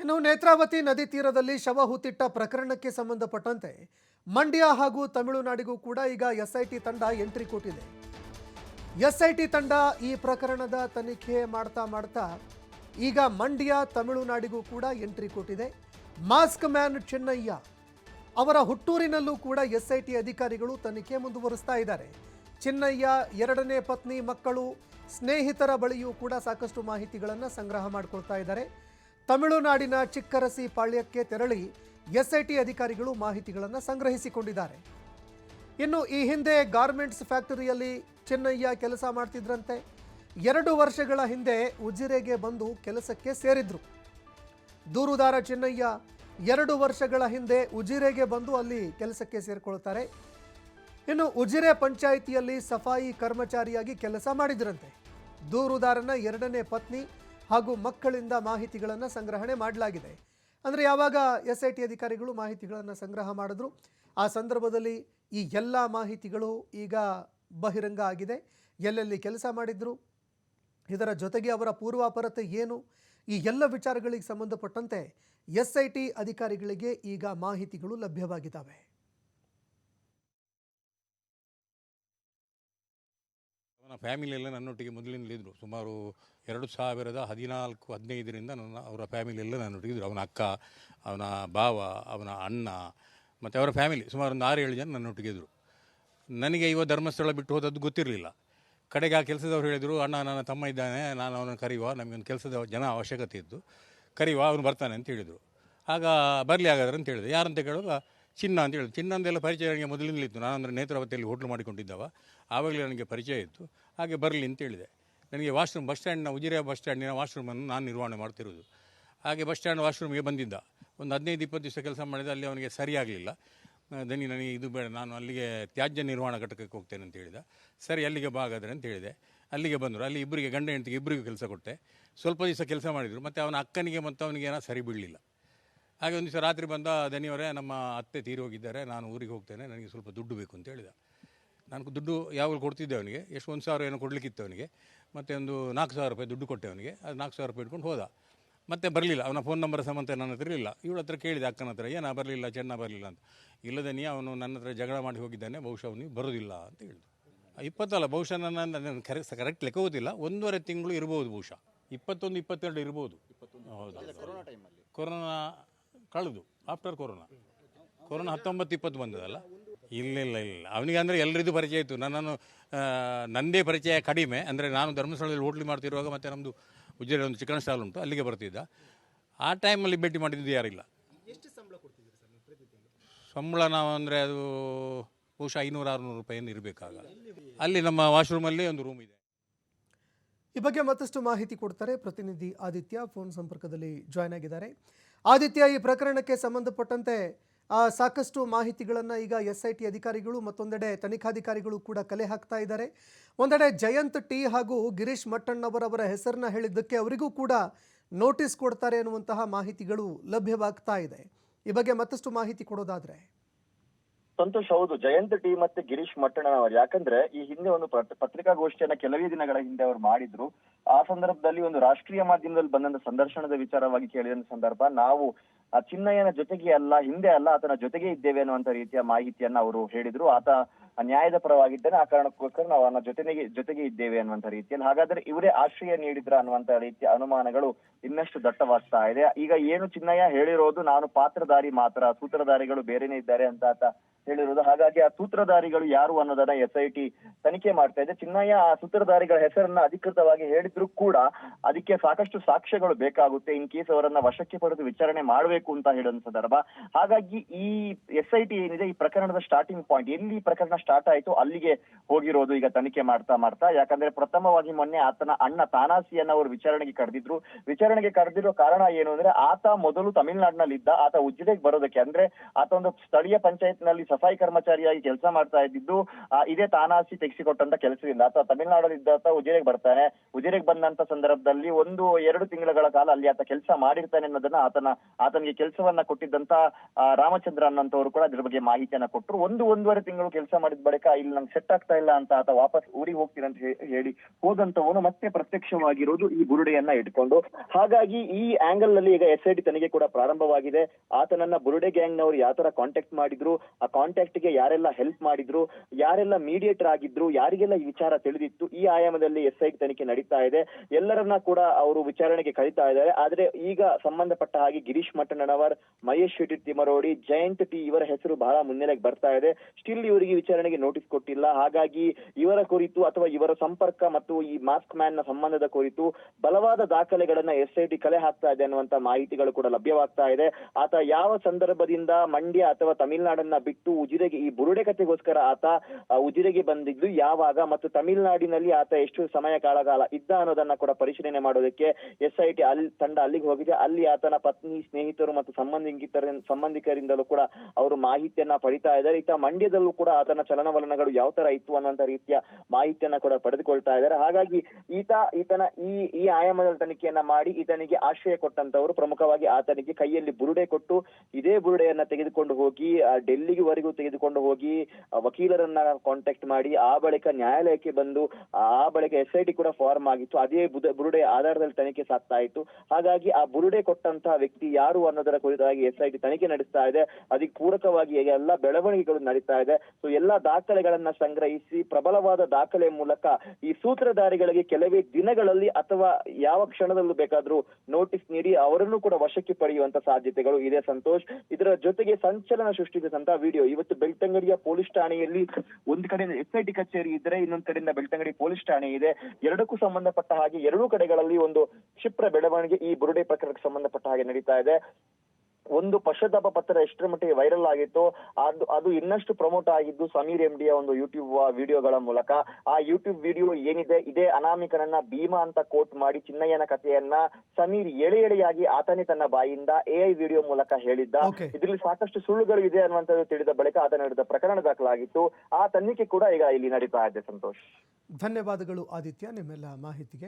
ಇನ್ನು ನೇತ್ರಾವತಿ ನದಿ ತೀರದಲ್ಲಿ ಶವ ಹೂತಿಟ್ಟ ಪ್ರಕರಣಕ್ಕೆ ಸಂಬಂಧಪಟ್ಟಂತೆ ಮಂಡ್ಯ ಹಾಗೂ ತಮಿಳುನಾಡಿಗೂ ಕೂಡ ಈಗ ಎಸ್ಐಟಿ ತಂಡ ಎಂಟ್ರಿ ಕೊಟ್ಟಿದೆ. ಎಸ್ಐಟಿ ತಂಡ ಈ ಪ್ರಕರಣದ ತನಿಖೆ ಮಾಡ್ತಾ ಮಾಡ್ತಾ ಈಗ ಮಂಡ್ಯ, ತಮಿಳುನಾಡಿಗೂ ಕೂಡ ಎಂಟ್ರಿ ಕೊಟ್ಟಿದೆ. ಮಾಸ್ಕ್ ಮ್ಯಾನ್ ಚೆನ್ನಯ್ಯ ಅವರ ಹುಟ್ಟೂರಿನಲ್ಲೂ ಕೂಡ ಎಸ್ಐಟಿ ಅಧಿಕಾರಿಗಳು ತನಿಖೆ ಮುಂದುವರಿಸ್ತಾ ಇದ್ದಾರೆ. ಚಿನ್ನಯ್ಯ ಎರಡನೇ ಪತ್ನಿ ಮಕ್ಕಳು, ಸ್ನೇಹಿತರ ಬಳಿಯೂ ಕೂಡ ಸಾಕಷ್ಟು ಮಾಹಿತಿಗಳನ್ನು ಸಂಗ್ರಹ ಮಾಡ್ಕೊಳ್ತಾ ಇದ್ದಾರೆ. ತಮಿಳುನಾಡಿನ ಚಿಕ್ಕರಸಿ ಪಾಳ್ಯಕ್ಕೆ ತೆರಳಿ ಎಸ್ಐಟಿ ಅಧಿಕಾರಿಗಳು ಮಾಹಿತಿಗಳನ್ನು ಸಂಗ್ರಹಿಸಿಕೊಂಡಿದ್ದಾರೆ. ಇನ್ನು ಈ ಹಿಂದೆ ಗಾರ್ಮೆಂಟ್ಸ್ ಫ್ಯಾಕ್ಟರಿಯಲ್ಲಿ ಚೆನ್ನಯ್ಯ ಕೆಲಸ ಮಾಡ್ತಿದ್ರಂತೆ. ಎರಡು ವರ್ಷಗಳ ಹಿಂದೆ ಉಜಿರೆಗೆ ಬಂದು ಕೆಲಸಕ್ಕೆ ಸೇರಿದ್ರು. ದೂರುದಾರ ಚೆನ್ನಯ್ಯ ಎರಡು ವರ್ಷಗಳ ಹಿಂದೆ ಉಜಿರೆಗೆ ಬಂದು ಅಲ್ಲಿ ಕೆಲಸಕ್ಕೆ ಸೇರಿಕೊಳ್ತಾರೆ. ಇನ್ನು ಉಜಿರೆ ಪಂಚಾಯಿತಿಯಲ್ಲಿ ಸಫಾಯಿ ಕರ್ಮಚಾರಿಯಾಗಿ ಕೆಲಸ ಮಾಡಿದ್ರಂತೆ. ದೂರುದಾರನ ಎರಡನೇ ಪತ್ನಿ ಹಾಗೂ ಮಕ್ಕಳಿಂದ ಮಾಹಿತಿಗಳನ್ನು ಸಂಗ್ರಹಣೆ ಮಾಡಲಾಗಿದೆ. ಅಂದರೆ ಯಾವಾಗ ಎಸ್ ಐ ಟಿ ಅಧಿಕಾರಿಗಳು ಮಾಹಿತಿಗಳನ್ನು ಸಂಗ್ರಹ ಮಾಡಿದ್ರು, ಆ ಸಂದರ್ಭದಲ್ಲಿ ಈ ಎಲ್ಲ ಮಾಹಿತಿಗಳು ಈಗ ಬಹಿರಂಗ ಆಗಿದೆ. ಎಲ್ಲೆಲ್ಲಿ ಕೆಲಸ ಮಾಡಿದ್ರು, ಇದರ ಜೊತೆಗೆ ಅವರ ಪೂರ್ವಾಪರತೆ ಏನು, ಈ ಎಲ್ಲ ವಿಚಾರಗಳಿಗೆ ಸಂಬಂಧಪಟ್ಟಂತೆ ಎಸ್ ಐ ಟಿ ಅಧಿಕಾರಿಗಳಿಗೆ ಈಗ ಮಾಹಿತಿಗಳು ಲಭ್ಯವಾಗಿದ್ದಾವೆ. ಅವನ ಫ್ಯಾಮಿಲಿಯೆಲ್ಲ ನನ್ನೊಟ್ಟಿಗೆ ಮೊದಲಿನಲ್ಲಿದ್ದರು ಸುಮಾರು ಎರಡು ಸಾವಿರದ ಹದಿನಾಲ್ಕು, ಹದಿನೈದರಿಂದ ನನ್ನ, ಅವರ ಫ್ಯಾಮಿಲಿಯೆಲ್ಲ ನನ್ನೊಟ್ಟಿಗೆ ಇದ್ದರು ಅವನ ಅಕ್ಕ, ಅವನ ಭಾವ, ಅವನ ಅಣ್ಣ, ಮತ್ತು ಅವರ ಫ್ಯಾಮಿಲಿ. ಸುಮಾರು ಒಂದು ಆರು, ಏಳು ಜನ ನನ್ನೊಟ್ಟಿಗೆ ಇದ್ದರು ನನಗೆ ಇವ ಧರ್ಮಸ್ಥಳ ಬಿಟ್ಟು ಹೋದದ್ದು ಗೊತ್ತಿರಲಿಲ್ಲ. ಕಡೆಗೆ ಆ ಕೆಲಸದವ್ರು ಹೇಳಿದರು, ಅಣ್ಣ, ನನ್ನ ತಮ್ಮ ಇದ್ದಾನೆ, ನಾನು ಅವನನ್ನು ಕರೆಯುವ, ನಮಗೊಂದು ಕೆಲಸದ ಜನ ಅವಶ್ಯಕತೆ ಇತ್ತು. ಕರೆಯುವ, ಅವನು ಬರ್ತಾನೆ ಅಂತ ಹೇಳಿದರು. ಆಗ ಬರಲಿ ಹಾಗಾದ್ರೆ ಅಂತ ಹೇಳಿದೆ ಯಾರಂತ ಕೇಳುವಾಗ ಚಿನ್ನ ಅಂತ ಹೇಳಿದ್ರು ಚಿನ್ನ ಅಂದೆಲ್ಲ ಪರಿಚಯ ನನಗೆ ಮೊದಲಿಂದಲೇ ಇತ್ತು ನಾನು ಅಂದರೆ ನೇತ್ರಾವತಿಯಲ್ಲಿ ಹೋಟ್ಲು ಮಾಡಿಕೊಂಡಿದ್ದವ. ಆವಾಗಲೇ ನನಗೆ ಪರಿಚಯ ಇತ್ತು. ಹಾಗೆ ಬರಲಿ ಅಂತ ಹೇಳಿದೆ. ನನಗೆ ವಾಶ್ರೂಮ್, ಬಸ್ ಸ್ಟ್ಯಾಂಡ್ನ ಉಜಿರೆ ಬಸ್ ಸ್ಟ್ಯಾಂಡಿನ ವಾಶ್ರೂಮನ್ನು ನಾನು ನಿರ್ವಹಣೆ ಮಾಡ್ತಿರೋದು ಹಾಗೆ ಬಸ್ ಸ್ಟ್ಯಾಂಡ್ ವಾಶ್ರೂಮ್ಗೆ ಬಂದಿದ್ದ. ಒಂದು ಹದಿನೈದು, ಇಪ್ಪತ್ತು ದಿವಸ ಕೆಲಸ ಮಾಡಿದ. ಅಲ್ಲಿ ಅವನಿಗೆ ಸರಿಯಾಗಲಿಲ್ಲ. ದನಿ ನನಗೆ ಇದು ಬೇಡ, ನಾನು ಅಲ್ಲಿಗೆ ತ್ಯಾಜ್ಯ ನಿರ್ವಹಣಾ ಘಟಕಕ್ಕೆ ಹೋಗ್ತೇನೆ ಅಂತ ಹೇಳಿದ. ಸರಿ, ಅಲ್ಲಿಗೆ ಬಾ ಹಾಗಾದ್ರೆ ಅಂತ ಹೇಳಿದೆ. ಅಲ್ಲಿಗೆ ಬಂದರು. ಅಲ್ಲಿ ಇಬ್ಬರಿಗೆ, ಗಂಡ ಹೆಂಡತಿಗೆ ಇಬ್ಬರಿಗೂ ಕೆಲಸ ಕೊಟ್ಟೆ. ಸ್ವಲ್ಪ ದಿವಸ ಕೆಲಸ ಮಾಡಿದರು. ಮತ್ತು ಅವನ ಅಕ್ಕನಿಗೆ ಮತ್ತು ಅವನಿಗೆ ಏನೋ ಸರಿ ಬೀಳಲಿಲ್ಲ ಹಾಗೆ ಒಂದು ದಿವಸ ರಾತ್ರಿ ಬಂದ ದನಿಯವರೇ ನಮ್ಮ ಅತ್ತೆ ತೀರಿ ಹೋಗಿದ್ದಾರೆ ನಾನು ಊರಿಗೆ ಹೋಗ್ತೇನೆ ನನಗೆ ಸ್ವಲ್ಪ ದುಡ್ಡು ಬೇಕು ಅಂತ ಹೇಳಿದ. ನಾನು ದುಡ್ಡು ಯಾವಾಗಲೂ ಕೊಡ್ತಿದ್ದೆ ಅವನಿಗೆ ಎಷ್ಟು ಒಂದು ಸಾವಿರ ಏನೋ ಕೊಡಲಿಕ್ಕಿತ್ತು ಅವನಿಗೆ ಮತ್ತು ಒಂದು ನಾಲ್ಕು ಸಾವಿರ ರೂಪಾಯಿ ದುಡ್ಡು ಕೊಟ್ಟೆ ಅವನಿಗೆ ಅದು ನಾಲ್ಕು ಸಾವಿರ ರೂಪಾಯಿ ಇಟ್ಕೊಂಡು ಹೋದ. ಮತ್ತೆ ಬರಲಿಲ್ಲ ಅವನ ಫೋನ್ ನಂಬರ್ ಸಮೇತ ನನ್ನ ಹತ್ರ ಇರಲಿಲ್ಲ. ಇವಳ ಹತ್ರ ಕೇಳಿದೆ ಅಕ್ಕನ ಹತ್ರ ಏನಾ ಬರಲಿಲ್ಲ ಚೆನ್ನ ಬರಲಿಲ್ಲ ಅಂತ. ಇಲ್ಲದೆ ನೀ ಅವನು ನನ್ನ ಹತ್ರ ಜಗಳ ಮಾಡಿ ಹೋಗಿದ್ದಾನೆ ಬಹುಶಃ ಅವನಿಗೆ ಬರೋದಿಲ್ಲ ಅಂತ ಹೇಳಿದ್ರು ಇಪ್ಪತ್ತಲ್ಲ ಬಹುಶಃ ನನ್ನ ನನ್ನ ಕರೆಕ್ಟ್ ಕರೆಕ್ಟ್ ಲೆಕ್ಕ ಹೋಗೋದಿಲ್ಲ ಒಂದೂವರೆ ತಿಂಗಳು ಇರ್ಬೋದು ಬಹುಶಃ. ಇಪ್ಪತ್ತೊಂದು ಇಪ್ಪತ್ತೆರಡು ಇರ್ಬೋದು. ಹೌದು. ಕೊರೋನಾ ಕಳೆದು ಆಫ್ಟರ್ ಕೊರೋನಾ ಕೊರೋನಾ ಹತ್ತೊಂಬತ್ತು ಇಪ್ಪತ್ತು ಬಂದದಲ್ಲ? ಇಲ್ಲ ಇಲ್ಲ ಇಲ್ಲ. ಅವನಿಗೆ ಅಂದರೆ ಎಲ್ಲರಿಗೂ ಪರಿಚಯ ಇತ್ತು. ನನ್ನನ್ನು ನಂದೇ ನನ್ನದೇ ಪರಿಚಯ ಕಡಿಮೆ. ಅಂದರೆ ನಾನು ಧರ್ಮಸ್ಥಳದಲ್ಲಿ ಹೋಟ್ಲಿ ಮಾಡ್ತಿರುವಾಗ ಮತ್ತು ನಮ್ಮದು ಉಜ್ಜಿರೆ ಒಂದು ಚಿಕನ್ ಸ್ಟಾಲ್ ಉಂಟು ಅಲ್ಲಿಗೆ ಬರ್ತಿದ್ದ. ಆ ಟೈಮಲ್ಲಿ ಭೇಟಿ ಮಾಡಿದ್ದು ಯಾರಿಲ್ಲ. ಸಂಬಳ ನಾವು ಅಂದರೆ ಅದು ಬಹುಶಃ ಐನೂರು ಆರುನೂರು ರೂಪಾಯಿ ಇರಬೇಕಾಗ ಅಲ್ಲಿ ನಮ್ಮ ವಾಶ್ರೂಮಲ್ಲಿ ಒಂದು ರೂಮ್ ಇದೆ. ಈ ಬಗ್ಗೆ ಮತ್ತಷ್ಟು ಮಾಹಿತಿ ಕೊಡ್ತಾರೆ ಪ್ರತಿನಿಧಿ ಆದಿತ್ಯ. ಫೋನ್ ಸಂಪರ್ಕದಲ್ಲಿ ಜಾಯ್ನ್ ಆಗಿದ್ದಾರೆ. ಆದಿತ್ಯ, ಈ ಪ್ರಕರಣಕ್ಕೆ ಸಂಬಂಧಪಟ್ಟಂತೆ ಸಾಕಷ್ಟು ಮಾಹಿತಿಗಳನ್ನು ಈಗ ಎಸ್ ಐ ಟಿ ಅಧಿಕಾರಿಗಳು ಮತ್ತೊಂದೆಡೆ ತನಿಖಾಧಿಕಾರಿಗಳು ಕೂಡ ಕಲೆ ಹಾಕ್ತಾ ಇದ್ದಾರೆ. ಒಂದೆಡೆ ಜಯಂತ್ ಟಿ ಹಾಗೂ ಗಿರೀಶ್ ಮಟ್ಟಣ್ಣವರವರ ಹೆಸರನ್ನ ಹೇಳಿದ್ದಕ್ಕೆ ಅವರಿಗೂ ಕೂಡ ನೋಟಿಸ್ ಕೊಡ್ತಾರೆ ಅನ್ನುವಂತಹ ಮಾಹಿತಿಗಳು ಲಭ್ಯವಾಗ್ತಾ ಇದೆ. ಈ ಬಗ್ಗೆ ಮತ್ತಷ್ಟು ಮಾಹಿತಿ ಕೊಡೋದಾದ್ರೆ. ಸಂತೋಷ್ ಹೌದು, ಜಯಂತ್ ಟಿ ಮತ್ತೆ ಗಿರೀಶ್ ಮಟ್ಟಣ್ಣನವರು. ಯಾಕಂದ್ರೆ ಈ ಹಿಂದೆ ಒಂದು ಪತ್- ಪತ್ರಿಕಾಗೋಷ್ಠಿಯನ್ನ ಕೆಲವೇ ದಿನಗಳ ಹಿಂದೆ ಅವರು ಮಾಡಿದ್ರು. ಆ ಸಂದರ್ಭದಲ್ಲಿ ಒಂದು ರಾಷ್ಟ್ರೀಯ ಮಾಧ್ಯಮದಲ್ಲಿ ಬಂದಂತ ಸಂದರ್ಶನದ ವಿಚಾರವಾಗಿ ಕೇಳಿದ ಸಂದರ್ಭ, ನಾವು ಆ ಚಿನ್ನಯ್ಯನ ಜೊತೆಗೆ ಅಲ್ಲ, ಹಿಂದೆ ಅಲ್ಲ, ಆತನ ಜೊತೆಗೆ ಇದ್ದೇವೆ ಅನ್ನುವಂತ ರೀತಿಯ ಮಾಹಿತಿಯನ್ನ ಅವರು ಹೇಳಿದ್ರು. ಆತ ನ್ಯಾಯದ ಪರವಾಗಿದ್ದಾನೆ, ಆ ಕಾರಣಕ್ಕೋಸ್ಕರ ನಾವು ಅವನ ಜೊತೆಗೆ ಜೊತೆಗೆ ಇದ್ದೇವೆ ಅನ್ನುವಂತ ರೀತಿಯಲ್ಲಿ. ಹಾಗಾದ್ರೆ ಇವರೇ ಆಶ್ರಯ ನೀಡಿದ್ರ ಅನ್ನುವಂತ ರೀತಿಯ ಅನುಮಾನಗಳು ಇನ್ನಷ್ಟು ದಟ್ಟವಾಗ್ತಾ ಇದೆ. ಈಗ ಏನು ಚಿನ್ನಯ್ಯ ಹೇಳಿರೋದು, ನಾನು ಪಾತ್ರಧಾರಿ ಮಾತ್ರ, ಸೂತ್ರಧಾರಿಗಳು ಬೇರೆನೇ ಇದ್ದಾರೆ ಅಂತ ಆತ ಹೇಳಿರೋದು. ಹಾಗಾಗಿ ಆ ಸೂತ್ರಧಾರಿಗಳು ಯಾರು ಅನ್ನೋದನ್ನ ಎಸ್ ಐ ಟಿ ತನಿಖೆ ಮಾಡ್ತಾ ಇದೆ. ಚಿನ್ನಯ್ಯ, ಆ ಸೂತ್ರಧಾರಿಗಳ ಹೆಸರನ್ನ ಅಧಿಕೃತವಾಗಿ ಹೇಳಿದ್ರು ಕೂಡ ಅದಕ್ಕೆ ಸಾಕಷ್ಟು ಸಾಕ್ಷ್ಯಗಳು ಬೇಕಾಗುತ್ತೆ. ಇನ್ ಕೇಸ್ ಅವರನ್ನ ವಶಕ್ಕೆ ಪಡೆದು ವಿಚಾರಣೆ ಮಾಡಬೇಕು ಅಂತ ಹೇಳುವಂತ ಸಂದರ್ಭ. ಹಾಗಾಗಿ ಈ ಎಸ್ ಐ ಟಿ ಏನಿದೆ, ಈ ಪ್ರಕರಣದ ಸ್ಟಾರ್ಟಿಂಗ್ ಪಾಯಿಂಟ್ ಎಲ್ಲಿ ಪ್ರಕರಣ ಸ್ಟಾರ್ಟ್ ಆಯ್ತು ಅಲ್ಲಿಗೆ ಹೋಗಿರೋದು ಈಗ ತನಿಖೆ ಮಾಡ್ತಾ ಮಾಡ್ತಾ. ಯಾಕಂದ್ರೆ ಪ್ರಥಮವಾಗಿ ಮೊನ್ನೆ ಆತನ ಅಣ್ಣ ತಾನಾಸಿಯನ್ನ ಅವರು ವಿಚಾರಣೆಗೆ ಕರೆದಿದ್ರು. ವಿಚಾರಣೆಗೆ ಕರೆದಿರೋ ಕಾರಣ ಏನು ಅಂದ್ರೆ, ಆತ ಮೊದಲು ತಮಿಳುನಾಡಿನಲ್ಲಿ ಇದ್ದ ಆತ ಉಜ್ಜಿಲೆಗೆ ಬರೋದಕ್ಕೆ. ಅಂದ್ರೆ ಆತ ಒಂದು ಸ್ಥಳೀಯ ಪಂಚಾಯತ್ನಲ್ಲಿ ಸಫಾಯಿ ಕರ್ಮಚಾರಿಯಾಗಿ ಕೆಲಸ ಮಾಡ್ತಾ ಇದ್ದಿದ್ದು ಇದೇ ತಾನಾಸಿ ತೆಗೆಸಿಕೊಟ್ಟಂತ ಕೆಲಸದಿಂದ. ಅಥವಾ ತಮಿಳುನಾಡಲ್ಲಿ ಇದ್ದ ಉಜಿರೆಗೆ ಬರ್ತಾನೆ. ಉಜಿರೆಗೆ ಬಂದಂತ ಸಂದರ್ಭದಲ್ಲಿ ಒಂದು, ಎರಡು ತಿಂಗಳ ಕಾಲ ಅಲ್ಲಿ ಆತ ಕೆಲಸ ಮಾಡಿರ್ತಾನೆ ಅನ್ನೋದನ್ನ ಆತನ, ಆತನಿಗೆ ಕೆಲಸವನ್ನ ಕೊಟ್ಟಿದ್ದಂತ ರಾಮಚಂದ್ರ ಅನ್ನೋಂಥವ್ರು ಕೂಡ ಅದ್ರ ಬಗ್ಗೆ ಮಾಹಿತಿಯನ್ನ ಕೊಟ್ಟರು ಒಂದು, ಒಂದೂವರೆ ತಿಂಗಳು ಕೆಲಸ ಮಾಡಿದ ಬಳಿಕ ಇಲ್ಲಿ ನಂಗೆ ಸೆಟ್ ಆಗ್ತಾ ಇಲ್ಲ ಅಂತ ಆತ ವಾಪಸ್ ಊರಿ ಹೋಗ್ತೀನಿ ಅಂತ ಹೇಳಿ ಹೋದಂತವನು ಮತ್ತೆ ಪ್ರತ್ಯಕ್ಷವಾಗಿರೋದು ಈ ಬುರುಡೆಯನ್ನ ಇಟ್ಕೊಂಡು. ಹಾಗಾಗಿ ಈ ಆಂಗಲ್ನಲ್ಲಿ ಈಗ ಎಸ್ ಐ ತನಿಖೆ ಕೂಡ ಪ್ರಾರಂಭವಾಗಿದೆ. ಆತನನ್ನ ಬುರುಡೆ ಗ್ಯಾಂಗ್ ನವರು ಯಾವ ತರ ಕಾಂಟ್ಯಾಕ್ಟ್ ಮಾಡಿದ್ರು, ಆ ಕಾಂಟ್ಯಾಕ್ಟ್ಗೆ ಯಾರೆಲ್ಲ ಹೆಲ್ಪ್ ಮಾಡಿದ್ರು, ಯಾರೆಲ್ಲ ಮೀಡಿಯೇಟರ್ ಆಗಿದ್ರು, ಯಾರಿಗೆಲ್ಲ ಈ ವಿಚಾರ ತಿಳಿದಿತ್ತು, ಈ ಆಯಾಮದಲ್ಲಿ ಎಸ್ ತನಿಖೆ ನಡೀತಾ ಇದೆ. ಎಲ್ಲರನ್ನ ಕೂಡ ಅವರು ವಿಚಾರಣೆಗೆ ಕರೀತಾ ಇದ್ದಾರೆ. ಆದ್ರೆ ಈಗ ಸಂಬಂಧಪಟ್ಟ ಹಾಗೆ ಗಿರೀಶ್ ಮಟ್ಟಣ್ಣನವರ್, ಮಹೇಶ್ ಶೆಟ್ಟಿ ತಿಮರೋಡಿ ಜಯಂತ್ ಟಿ ಇವರ ಹೆಸರು ಬಹಳ ಮುನ್ನೆಲೆಗೆ ಬರ್ತಾ ಇದೆ. ಸ್ಟಿಲ್ ಇವರಿಗೆ ವಿಚಾರಣೆಗೆ ನೋಟಿಸ್ ಕೊಟ್ಟಿಲ್ಲ. ಹಾಗಾಗಿ ಇವರ ಕುರಿತು ಅಥವಾ ಇವರ ಸಂಪರ್ಕ ಮತ್ತು ಈ ಮಾಸ್ಕ್ ಮ್ಯಾನ್ನ ಸಂಬಂಧದ ಕುರಿತು ಬಲವಾದ ದಾಖಲೆಗಳನ್ನ ಎಸ್ ಐ ಕಲೆ ಹಾಕ್ತಾ ಇದೆ ಅನ್ನುವಂತ ಮಾಹಿತಿಗಳು ಕೂಡ ಲಭ್ಯವಾಗ್ತಾ ಇದೆ. ಆತ ಯಾವ ಸಂದರ್ಭದಿಂದ ಮಂಡ್ಯ ಅಥವಾ ತಮಿಳುನಾಡನ್ನ ಬಿಟ್ಟು ಉಜಿರೆಗೆ ಈ ಬುರುಡೆ ಕಥೆಗೋಸ್ಕರ ಆತ ಉಜಿರೆಗೆ ಬಂದಿದ್ದು ಯಾವಾಗ ಮತ್ತು ತಮಿಳುನಾಡಿನಲ್ಲಿ ಆತ ಎಷ್ಟು ಸಮಯ ಕಾಳಗಾಲ ಇದ್ದ ಅನ್ನೋದನ್ನ ಕೂಡ ಪರಿಶೀಲನೆ ಮಾಡೋದಕ್ಕೆ ಎಸ್ ಐ ಟಿ ಅಲ್ಲಿ ತಂಡ ಅಲ್ಲಿಗೆ ಹೋಗಿದೆ. ಅಲ್ಲಿ ಆತನ ಪತ್ನಿ ಸ್ನೇಹಿತರು ಮತ್ತು ಸಂಬಂಧಿಕರ ಸಂಬಂಧಿಕರಿಂದಲೂ ಕೂಡ ಅವರು ಮಾಹಿತಿಯನ್ನ ಪಡಿತಾ ಇದ್ದಾರೆ. ಈತ ಮಂಡ್ಯದಲ್ಲೂ ಕೂಡ ಆತನ ಚಲನವಲನಗಳು ಯಾವ ತರ ಇತ್ತು ಅನ್ನುವಂತ ರೀತಿಯ ಮಾಹಿತಿಯನ್ನ ಕೂಡ ಪಡೆದುಕೊಳ್ತಾ ಇದ್ದಾರೆ. ಹಾಗಾಗಿ ಈತ ಈತನ ಈ ಈ ಆಯಾಮದ ತನಿಖೆಯನ್ನ ಮಾಡಿ ಈತನಿಗೆ ಆಶ್ರಯ ಕೊಟ್ಟಂತವರು ಪ್ರಮುಖವಾಗಿ ಆತನಿಗೆ ಕೈಯಲ್ಲಿ ಬುರುಡೆ ಕೊಟ್ಟು ಇದೇ ಬುರುಡೆಯನ್ನ ತೆಗೆದುಕೊಂಡು ಹೋಗಿ ಆ, ತೆಗೆದುಕೊಂಡು ಹೋಗಿ ವಕೀಲರನ್ನ ಕಾಂಟ್ಯಾಕ್ಟ್ ಮಾಡಿ, ಆ ಬಳಿಕ ನ್ಯಾಯಾಲಯಕ್ಕೆ ಬಂದು, ಆ ಬಳಿಕ ಎಸ್ ಐ ಟಿ ಕೂಡ ಫಾರ್ಮ್ ಆಗಿತ್ತು. ಅದೇ ಬುರುಡೆ ಆಧಾರದಲ್ಲಿ ತನಿಖೆ ಸಾಗ್ತಾ ಇತ್ತು. ಹಾಗಾಗಿ ಆ ಬುರುಡೆ ಕೊಟ್ಟಂತಹ ವ್ಯಕ್ತಿ ಯಾರು ಅನ್ನೋದರ ಕುರಿತಾಗಿ ಎಸ್ ಐ ಟಿ ತನಿಖೆ ನಡೆಸ್ತಾ ಇದೆ. ಅದಕ್ಕೆ ಪೂರಕವಾಗಿ ಎಲ್ಲ ಬೆಳವಣಿಗೆಗಳು ನಡೀತಾ ಇದೆ. ಸೊ ಎಲ್ಲಾ ದಾಖಲೆಗಳನ್ನ ಸಂಗ್ರಹಿಸಿ, ಪ್ರಬಲವಾದ ದಾಖಲೆ ಮೂಲಕ ಈ ಸೂತ್ರಧಾರಿಗಳಿಗೆ ಕೆಲವೇ ದಿನಗಳಲ್ಲಿ ಅಥವಾ ಯಾವ ಕ್ಷಣದಲ್ಲೂ ಬೇಕಾದ್ರೂ ನೋಟಿಸ್ ನೀಡಿ, ಅವರನ್ನು ಕೂಡ ವಶಕ್ಕೆ ಪಡೆಯುವಂತ ಸಾಧ್ಯತೆಗಳು ಇದೆ, ಸಂತೋಷ್. ಇದರ ಜೊತೆಗೆ ಸಂಚಲನ ಸೃಷ್ಟಿಸಿದಂತಹ ವಿಡಿಯೋ ಇವತ್ತು ಬೆಳ್ತಂಗಡಿಯ ಪೊಲೀಸ್ ಠಾಣೆಯಲ್ಲಿ ಒಂದು ಕಡೆಯಿಂದ ಎಸ್ ಐ ಟಿ ಕಚೇರಿ ಇದ್ರೆ ಇನ್ನೊಂದ್ ಕಡೆಯಿಂದ ಬೆಳ್ತಂಗಡಿ ಪೊಲೀಸ್ ಠಾಣೆ ಇದೆ. ಎರಡಕ್ಕೂ ಸಂಬಂಧಪಟ್ಟ ಹಾಗೆ ಎರಡೂ ಕಡೆಗಳಲ್ಲಿ ಒಂದು ಕ್ಷಿಪ್ರ ಬೆಳವಣಿಗೆ ಈ ಬುರುಡೆ ಪ್ರಕರಣಕ್ಕೆ ಸಂಬಂಧಪಟ್ಟ ಹಾಗೆ ನಡೀತಾ ಇದೆ. ಒಂದು ಪಶ್ಚಾತ್ತಾಪ ಪತ್ರ ಎಷ್ಟರ ಮಟ್ಟಿಗೆ ವೈರಲ್ ಆಗಿತ್ತು ಅದು ಅದು ಇನ್ನಷ್ಟು ಪ್ರಮೋಟ್ ಆಗಿದ್ದು ಸಮೀರ್ ಎಂ ಡಿಯ ಒಂದು ಯೂಟ್ಯೂಬ್ ವಿಡಿಯೋಗಳ ಮೂಲಕ. ಆ ಯೂಟ್ಯೂಬ್ ವಿಡಿಯೋ ಏನಿದೆ ಇದೇ ಅನಾಮಿಕನನ್ನ ಭೀಮಾ ಅಂತ ಕೋಟ್ ಮಾಡಿ ಚಿನ್ನಯ್ಯನ ಕಥೆಯನ್ನ ಸಮೀರ್ ಎಳೆ ಎಳೆಯಾಗಿ ಆತನೇ ತನ್ನ ಬಾಯಿಂದ ಎ ಐ ವಿಡಿಯೋ ಮೂಲಕ ಹೇಳಿದ್ದ. ಇದರಲ್ಲಿ ಸಾಕಷ್ಟು ಸುಳ್ಳುಗಳು ಇದೆ ಅನ್ನುವಂಥದ್ದು ತಿಳಿದ ಬಳಿಕ ಆತ ನಡೆದ ಪ್ರಕರಣ ದಾಖಲಾಗಿತ್ತು. ಆ ತನಿಖೆ ಕೂಡ ಈಗ ಇಲ್ಲಿ ನಡೀತಾ ಇದೆ ಸಂತೋಷ್. ಧನ್ಯವಾದಗಳು ಆದಿತ್ಯ ನಿಮ್ಮೆಲ್ಲ ಮಾಹಿತಿಗೆ.